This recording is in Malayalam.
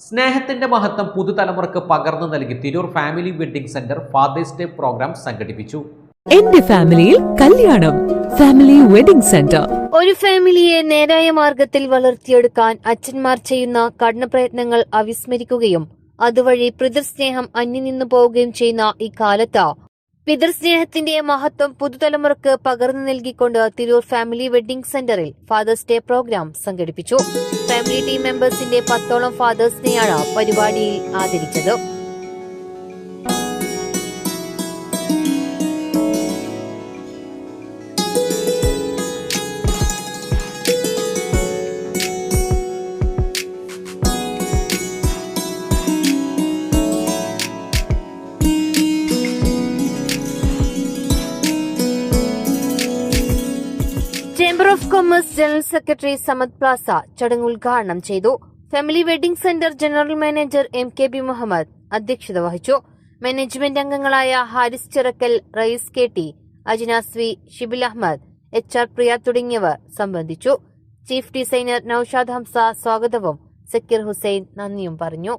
സ്നേഹത്തിന്റെ മഹത്വം പുതുതലമുറക്ക് പകർന്നു നൽകി Tirur family wedding centre Father's Day programme സംഘടിപ്പിച്ചു. എന്റെ ഫാമിലിയിൽ കല്യാണം. Family wedding centre. ഒരു ഫാമിലിയെ നേരായ മാർഗത്തിൽ വളർത്തിയെടുക്കാൻ അച്ഛന്മാർ ചെയ്യുന്ന കഠിനപ്രയത്നങ്ങൾ അവിസ്മരിക്കുകയും അതുവഴി പിതൃസ്നേഹം അന്യം നിന്നു പോവുകയും ചെയ്യുന്ന ഇക്കാലത്ത് കാലത്ത് പിതൃസ്നേഹത്തിന്റെ മഹത്വം പുതുതലമുറക്ക് പകർന്നു നൽകിക്കൊണ്ട് തിരൂർ ഫാമിലി വെഡിംഗ് സെന്ററിൽ ഫാദേഴ്സ് ഡേ പ്രോഗ്രാം സംഘടിപ്പിച്ചു. ഫാമിലി ടീം മെമ്പേഴ്സിന്റെ പത്തോളം ഫാദേഴ്സിനെയാണ് പരിപാടിയിൽ ആദരിച്ചത്. Chamber of commerce general secretary Samad Plaza ചടങ്ങ് ഉദ്ഘാടനം ചെയ്തു. Family wedding centre general manager M K B Muhammad അധ്യക്ഷത വഹിച്ചു. മാനേജ്മെന്റ് അംഗങ്ങളായ ഹാരിസ് ചിറക്കൽ റയിസ് കെ ടി അജിനാസ്വി ഷിബിൽ അഹമ്മദ് എച്ച് ആർ പ്രിയ തുടങ്ങിയവർ സംബന്ധിച്ചു. ചീഫ് ഡിസൈനർ നൌഷാദ് ഹംസ സ്വാഗതവും സക്കീർ ഹുസൈൻ നന്ദിയും പറഞ്ഞു.